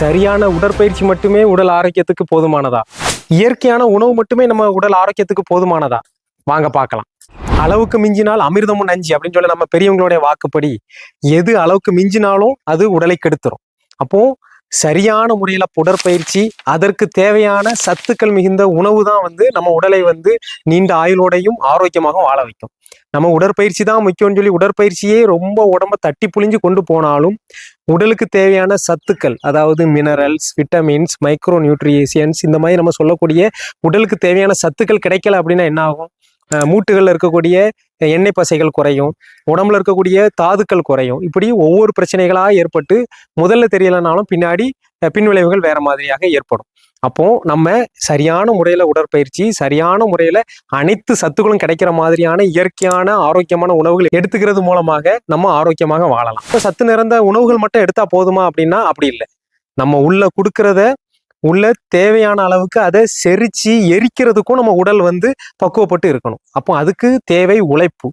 சரியான உடற்பயிற்சி மட்டுமே உடல் ஆரோக்கியத்துக்கு போதுமானதா? இயற்கையான உணவு மட்டுமே நம்ம உடல் ஆரோக்கியத்துக்கு போதுமானதா? வாங்க பார்க்கலாம். அளவுக்கு மிஞ்சினால் அமிர்தமும் நஞ்சு அப்படின்னு சொல்லி நம்ம பெரியவங்களுடைய வாக்குப்படி. எது அளவுக்கு மிஞ்சினாலும் அது உடலை கெடுத்துரும். அப்போ சரியான முறையில உடற்பயிற்சி அதற்கு தேவையான சத்துக்கள் மிகுந்த உணவு தான் வந்து நம்ம உடலை வந்து நீண்ட ஆயுளோடையும் ஆரோக்கியமாக வாழ வைக்கும். நம்ம உடற்பயிற்சி தான் முக்கியம்னு சொல்லி உடற்பயிற்சியே ரொம்ப உடம்ப தட்டி புளிஞ்சு கொண்டு போனாலும் உடலுக்கு தேவையான சத்துக்கள் அதாவது மினரல்ஸ் விட்டமின்ஸ் மைக்ரோ நியூட்ரியேஷன்ஸ் இந்த மாதிரி நம்ம சொல்லக்கூடிய உடலுக்கு தேவையான சத்துக்கள் கிடைக்கல அப்படின்னா என்ன ஆகும்? மூட்டுகளில் இருக்கக்கூடிய எண்ணெய் பசைகள் குறையும் உடம்புல இருக்கக்கூடிய தாதுக்கள் குறையும். இப்படி ஒவ்வொரு பிரச்சனைகளாக ஏற்பட்டு முதல்ல தெரியலனாலும் பின்னாடி பின்விளைவுகள் வேற மாதிரியாக ஏற்படும். அப்போ நம்ம சரியான முறையில உடற்பயிற்சி சரியான முறையில அனைத்து சத்துக்களும் கிடைக்கிற மாதிரியான இயற்கையான ஆரோக்கியமான உணவுகள் எடுத்துக்கிறது மூலமாக நம்ம ஆரோக்கியமாக வாழலாம். இப்போ சத்து நிறைந்த உணவுகள் மட்டும் எடுத்தா போதுமா அப்படின்னா அப்படி இல்லை. நம்ம உள்ள கொடுக்கறத உள்ள தேவையான அளவுக்கு அதை செரிச்சு எரிக்கிறதுக்கும் நம்ம உடல் வந்து பக்குவப்பட்டு இருக்கணும். அப்போ அதுக்கு தேவை உழைப்பு.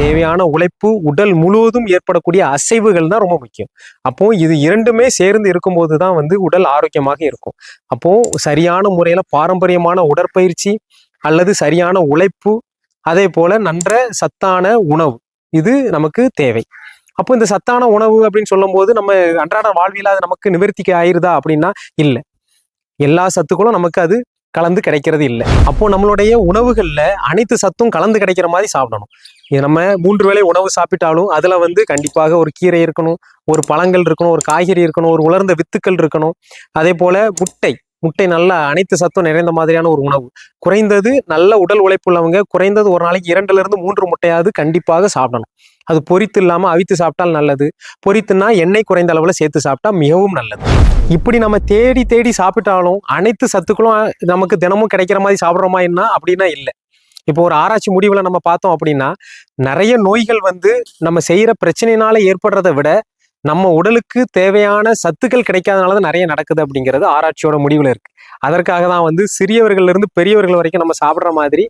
தேவையான உழைப்பு உடல் முழுவதும் ஏற்படக்கூடிய அசைவுகள் தான் ரொம்ப முக்கியம். அப்போ இது இரண்டுமே சேர்ந்து இருக்கும்போது தான் வந்து உடல் ஆரோக்கியமாக இருக்கும். அப்போ சரியான முறையில் பாரம்பரியமான உடற்பயிற்சி அல்லது சரியான உழைப்பு அதே போல நன்ற சத்தான உணவு இது நமக்கு தேவை. அப்போ இந்த சத்தான உணவு அப்படின்னு சொல்லும்போது நம்ம அன்றாட வாழ்வியல் அது நமக்கு நிவர்த்திக்கு ஆயிருதா அப்படின்னா இல்லை. எல்லா சத்துக்களும் நமக்கு அது கலந்து கிடைக்கிறது இல்லை. அப்போ நம்மளுடைய உணவுகளில் அனைத்து சத்தும் கலந்து கிடைக்கிற மாதிரி சாப்பிடணும். இது நம்ம மூன்று வேளை உணவு சாப்பிட்டாலும் அதில் வந்து கண்டிப்பாக ஒரு கீரை இருக்கணும் ஒரு பழங்கள் இருக்கணும் ஒரு காய்கறி இருக்கணும் ஒரு உலர்ந்த வித்துக்கள் இருக்கணும். அதே போல் முட்டை முட்டை நல்ல அனைத்து சத்தும் நிறைந்த மாதிரியான ஒரு உணவு. குறைந்தது நல்ல உடல் உழைப்பு உள்ளவங்க குறைந்தது ஒரு நாளைக்கு இரண்டுல இருந்து மூன்று முட்டையாவது கண்டிப்பாக சாப்பிடணும். அது பொரித்து இல்லாமல் அவித்து சாப்பிட்டால் நல்லது. பொரித்துனா எண்ணெய் குறைந்த அளவில் சேர்த்து சாப்பிட்டா மிகவும் நல்லது. இப்படி நம்ம தேடி தேடி சாப்பிட்டாலும் அனைத்து சத்துக்களும் நமக்கு தினமும் கிடைக்கிற மாதிரி சாப்பிட்றோமா என்ன? அப்படின்னா இல்லை. இப்போ ஒரு ஆராய்ச்சி முடிவில் நம்ம பார்த்தோம் அப்படின்னா நிறைய நோய்கள் வந்து நம்ம செய்கிற பிரச்சனையினால ஏற்படுறதை விட நம்ம உடலுக்கு தேவையான சத்துக்கள் கிடைக்காதனால தான் நிறைய நடக்குது அப்படிங்கிறது ஆராய்ச்சியோட முடிவில் இருக்கு. அதற்காக தான் வந்து சிறியவர்கள்ல இருந்து பெரியவர்கள் வரைக்கும் நம்ம சாப்பிட்ற மாதிரி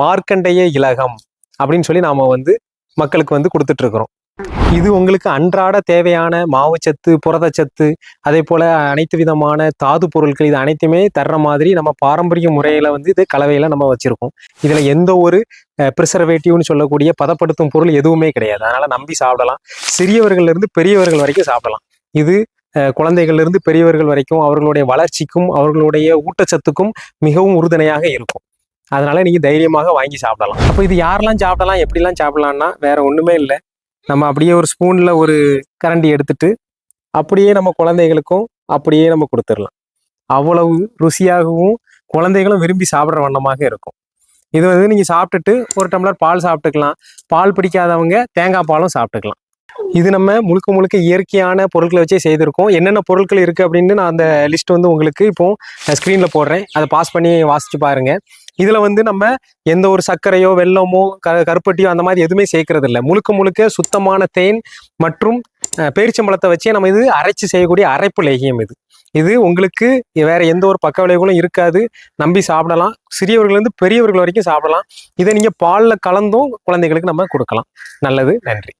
மார்க்கண்டைய இலகம் அப்படின்னு சொல்லி நாம வந்து மக்களுக்கு வந்து கொடுத்துட்டு இருக்கிறோம். இது உங்களுக்கு அன்றாட தேவையான மாவுச்சத்து புரதச்சத்து அதே போல் அனைத்து விதமான தாது பொருட்கள் இது அனைத்துமே தர்ற மாதிரி நம்ம பாரம்பரிய முறையில் வந்து இது கலவையில் நம்ம வச்சுருக்கோம். இதில் எந்த ஒரு ப்ரிசர்வேட்டிவ்னு சொல்லக்கூடிய பதப்படுத்தும் பொருள் எதுவுமே கிடையாது. அதனால் நம்பி சாப்பிடலாம். சிறியவர்கள்ல இருந்து பெரியவர்கள் வரைக்கும் சாப்பிடலாம். இது குழந்தைகள்லேருந்து பெரியவர்கள் வரைக்கும் அவர்களுடைய வளர்ச்சிக்கும் அவர்களுடைய ஊட்டச்சத்துக்கும் மிகவும் உறுதுணையாக இருக்கும். அதனால் நீங்க தைரியமாக வாங்கி சாப்பிடலாம். அப்போ இது யாரெல்லாம் சாப்பிடலாம் எப்படிலாம் சாப்பிடலாம்னா வேற ஒன்றுமே இல்லை. நம்ம அப்படியே ஒரு ஸ்பூனில் ஒரு கரண்டி எடுத்துட்டு அப்படியே நம்ம குழந்தைகளுக்கும் அப்படியே நம்ம கொடுத்துடலாம். அவ்வளவு ருசியாகவும் குழந்தைகளும் விரும்பி சாப்பிட்ற வண்ணமாக இருக்கும். இது வந்து நீங்கள் சாப்பிட்டுட்டு ஒரு டம்ளர் பால் சாப்பிட்டுக்கலாம். பால் பிடிக்காதவங்க தேங்காய் பாலும் சாப்பிட்டுக்கலாம். இது நம்ம முழுக்க முழுக்க இயற்கையான பொருட்களை வச்சே செய்திருக்கோம். என்னென்ன பொருட்கள் இருக்குது அப்படின்னு நான் அந்த லிஸ்ட் வந்து உங்களுக்கு இப்போ ஸ்க்ரீனில் போடுறேன். அதை பாஸ் பண்ணி வாசிச்சு பாருங்க. இதில் வந்து நம்ம எந்த ஒரு சர்க்கரையோ வெல்லமோ க கருப்பட்டியோ அந்த மாதிரி எதுவுமே சேர்க்கறது இல்லை முழுக்க முழுக்க சுத்தமான தேன் மற்றும் பேரிச்சம்பழத்தை வச்சே நம்ம இது அரைச்சு செய்யக்கூடிய அரைப்பு லேகியம் இது. இது உங்களுக்கு வேற எந்த ஒரு பக்க விளைவுகளும் இருக்காது. நம்பி சாப்பிடலாம். சிறியவர்கள்லேருந்து பெரியவர்கள் வரைக்கும் சாப்பிடலாம். இதை நீங்கள் பால்ல கலந்தும் குழந்தைகளுக்கு நம்ம கொடுக்கலாம். நல்லது. நன்றி.